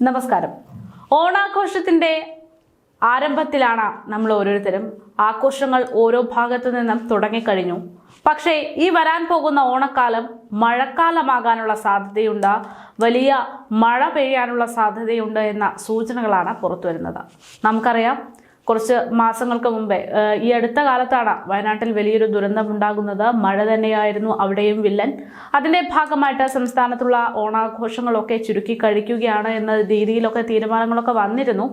നമസ്കാരം. ഓണാഘോഷത്തിന്റെ ആരംഭത്തിലാണ് നമ്മൾ ഓരോരുത്തരും. ആഘോഷങ്ങൾ ഓരോ ഭാഗത്തു നിന്നും തുടങ്ങിക്കഴിഞ്ഞു. പക്ഷേ ഈ വരാൻ പോകുന്ന ഓണക്കാലം മഴക്കാലമാകാനുള്ള സാധ്യതയുണ്ട്. വലിയ മഴ പെയ്യാനുള്ള സാധ്യതയുണ്ട് എന്ന സൂചനകളാണ് പുറത്തു വരുന്നത് നമുക്കറിയാം കുറച്ച് മാസങ്ങൾക്ക് മുമ്പേ ഈ അടുത്ത കാലത്താണ് വയനാട്ടിൽ വലിയൊരു ദുരന്തമുണ്ടാകുന്നത് മഴ തന്നെയായിരുന്നു അവിടെയും വില്ലൻ. അതിന്റെ ഭാഗമായിട്ട് സംസ്ഥാനത്തുള്ള ഓണാഘോഷങ്ങളൊക്കെ ചുരുക്കി കഴിക്കുകയാണ് എന്ന രീതിയിലൊക്കെ തീരുമാനങ്ങളൊക്കെ വന്നിരുന്നു.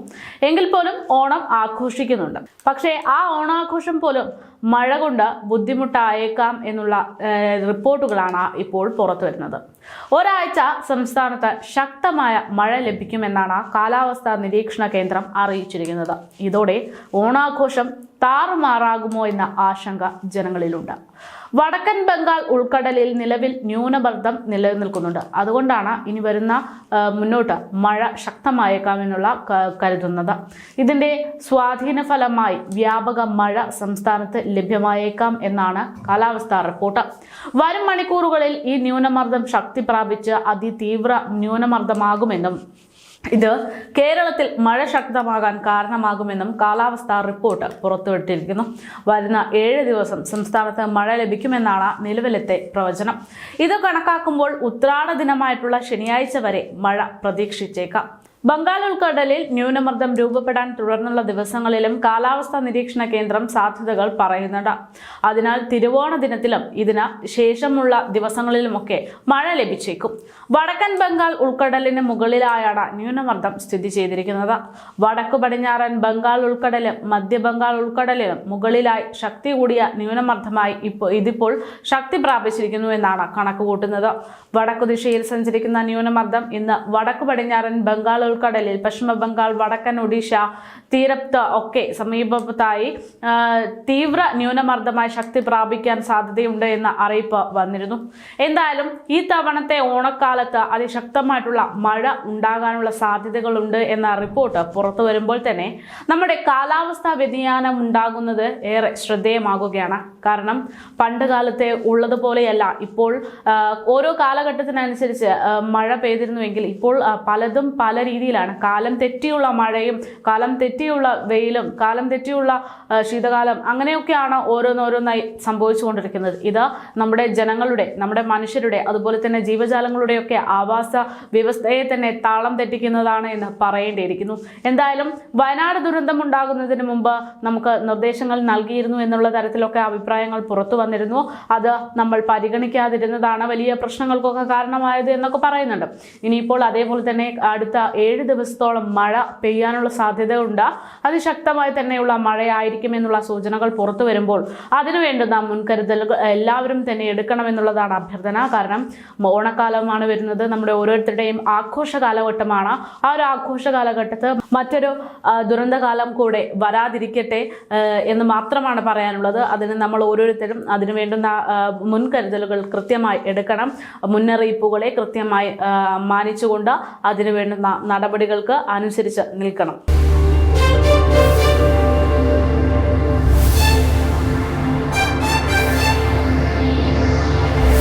എങ്കിൽ പോലും ഓണം ആഘോഷിക്കുന്നുണ്ട്. പക്ഷേ ആ ഓണാഘോഷം പോലും മഴ കൊണ്ട് ബുദ്ധിമുട്ടായേക്കാം എന്നുള്ള റിപ്പോർട്ടുകളാണ് ഇപ്പോൾ പുറത്തു വരുന്നത്. ഒരാഴ്ച സംസ്ഥാനത്ത് ശക്തമായ മഴ ലഭിക്കുമെന്നാണ് കാലാവസ്ഥാ നിരീക്ഷണ കേന്ദ്രം അറിയിച്ചിരിക്കുന്നത്. ഇതോടെ ഓണാഘോഷം താറുമാറാകുമോ എന്ന ആശങ്ക ജനങ്ങളിലുണ്ട്. വടക്കൻ ബംഗാൾ ഉൾക്കടലിൽ നിലവിൽ ന്യൂനമർദ്ദം നിലനിൽക്കുന്നുണ്ട്. അതുകൊണ്ടാണ് ഇനി വരുന്ന മുന്നോട്ട് മഴ ശക്തമായേക്കാമെന്നുള്ള കരുതുന്നത്. ഇതിന്റെ സ്വാധീന ഫലമായി വ്യാപക മഴ സംസ്ഥാനത്ത് ലഭ്യമായേക്കാം എന്നാണ് കാലാവസ്ഥാ റിപ്പോർട്ട്. വരും മണിക്കൂറുകളിൽ ഈ ന്യൂനമർദ്ദം ശക്തി പ്രാപിച്ച് അതിതീവ്ര ന്യൂനമർദ്ദമാകുമെന്നും ഇത് കേരളത്തിൽ മഴ ശക്തമാകാൻ കാരണമാകുമെന്നും കാലാവസ്ഥാ റിപ്പോർട്ട് പുറത്തുവിട്ടിരിക്കുന്നു. വരുന്ന ഏഴ് ദിവസം സംസ്ഥാനത്ത് മഴ ലഭിക്കുമെന്നാണ് നിലവിലത്തെ പ്രവചനം. ഇത് കണക്കാക്കുമ്പോൾ ഉത്രാട ദിനമായിട്ടുള്ള ശനിയാഴ്ച വരെ മഴ പ്രതീക്ഷിച്ചേക്കാം. ബംഗാൾ ഉൾക്കടലിൽ ന്യൂനമർദ്ദം രൂപപ്പെടാൻ തുടർന്നുള്ള ദിവസങ്ങളിലും കാലാവസ്ഥാ നിരീക്ഷണ കേന്ദ്രം സാധ്യതകൾ പറയുന്നുണ്ട്. അതിനാൽ തിരുവോണ ദിനത്തിലും ഇതിന് ശേഷമുള്ള ദിവസങ്ങളിലുമൊക്കെ മഴ ലഭിച്ചേക്കും. വടക്കൻ ബംഗാൾ ഉൾക്കടലിന് മുകളിലായാണ് ന്യൂനമർദ്ദം സ്ഥിതി ചെയ്തിരിക്കുന്നത്. വടക്കു പടിഞ്ഞാറൻ ബംഗാൾ ഉൾക്കടലും മധ്യ ബംഗാൾ ഉൾക്കടലിലും മുകളിലായി ശക്തി കൂടിയ ന്യൂനമർദ്ദമായി ഇപ്പോൾ ഇതിപ്പോൾ ശക്തി പ്രാപിച്ചിരിക്കുന്നു എന്നാണ് കണക്കുകൂട്ടുന്നത്. വടക്കു ദിശയിൽ സഞ്ചരിക്കുന്ന ന്യൂനമർദ്ദം ഇന്ന് വടക്കു പടിഞ്ഞാറൻ ബംഗാൾ ഉൾക്കടലിൽ പശ്ചിമ ബംഗാൾ വടക്കൻ ഒഡീഷ തീരത്ത് ഒക്കെ സമീപത്തായി തീവ്ര ന്യൂനമർദ്ദമായി ശക്തി പ്രാപിക്കാൻ സാധ്യതയുണ്ട് എന്ന അറിയിപ്പ് വന്നിരുന്നു. എന്തായാലും ഈ തവണത്തെ ഓണക്കാലത്ത് അതിശക്തമായിട്ടുള്ള മഴ ഉണ്ടാകാനുള്ള സാധ്യതകളുണ്ട് എന്ന റിപ്പോർട്ട് പുറത്തു വരുമ്പോൾ തന്നെ നമ്മുടെ കാലാവസ്ഥാ വ്യതിയാനം ഉണ്ടാകുന്നത് ഏറെ ശ്രദ്ധേയമാകുകയാണ്. കാരണം പണ്ട് കാലത്തെ ഉള്ളതുപോലെയല്ല. ഇപ്പോൾ ഓരോ കാലഘട്ടത്തിനനുസരിച്ച് മഴ പെയ്തിരുന്നുവെങ്കിൽ ഇപ്പോൾ പലതും പല രീതിയിലാണ്. കാലം തെറ്റിയുള്ള മഴയും കാലം തെറ്റിയുള്ള വെയിലും കാലം തെറ്റിയുള്ള ശീതകാലം അങ്ങനെയൊക്കെയാണ് ഓരോന്നോരോന്നായി സംഭവിച്ചുകൊണ്ടിരിക്കുന്നത്. ഇത് നമ്മുടെ ജനങ്ങളുടെ നമ്മുടെ മനുഷ്യരുടെ അതുപോലെ തന്നെ ജീവജാലങ്ങളുടെയൊക്കെ ആവാസ വ്യവസ്ഥയെ തന്നെ താളം തെറ്റിക്കുന്നതാണ് എന്ന് പറയേണ്ടിയിരിക്കുന്നു. എന്തായാലും വയനാട് ദുരന്തം ഉണ്ടാകുന്നതിന് മുമ്പ് നമുക്ക് നിർദ്ദേശങ്ങൾ നൽകിയിരുന്നു എന്നുള്ള തരത്തിലൊക്കെ അഭിപ്രായങ്ങൾ പുറത്തു വന്നിരുന്നു. അത് നമ്മൾ പരിഗണിക്കാതിരുന്നതാണ് വലിയ പ്രശ്നങ്ങൾക്കൊക്കെ കാരണമായത് എന്നൊക്കെ പറയുന്നുണ്ട്. ഇനിയിപ്പോൾ അതേപോലെ തന്നെ അടുത്ത ഏഴ് ദിവസത്തോളം മഴ പെയ്യാനുള്ള സാധ്യതയുണ്ട്. അതിശക്തമായി തന്നെയുള്ള മഴയായിരിക്കുമെന്നുള്ള സൂചനകൾ പുറത്തു വരുമ്പോൾ അതിനു വേണ്ടുന്ന മുൻകരുതലുകൾ എല്ലാവരും തന്നെ എടുക്കണമെന്നുള്ളതാണ് അഭ്യർത്ഥന. കാരണം ഓണക്കാലമാണ് വരുന്നത്. നമ്മുടെ ഓരോരുത്തരുടെയും ആഘോഷ കാലഘട്ടമാണ്. ആ ഒരു ആഘോഷ കാലഘട്ടത്ത് മറ്റൊരു ദുരന്തകാലം കൂടെ വരാതിരിക്കട്ടെ എന്ന് മാത്രമാണ് പറയാനുള്ളത്. അതിന് നമ്മൾ ഓരോരുത്തരും അതിനു വേണ്ടുന്ന മുൻകരുതലുകൾ കൃത്യമായി എടുക്കണം. മുന്നറിയിപ്പുകളെ കൃത്യമായി മാനിച്ചുകൊണ്ട് അതിനു വേണ്ടുന്ന നടപടികൾക്ക് അനുസരിച്ച് നിൽക്കണം.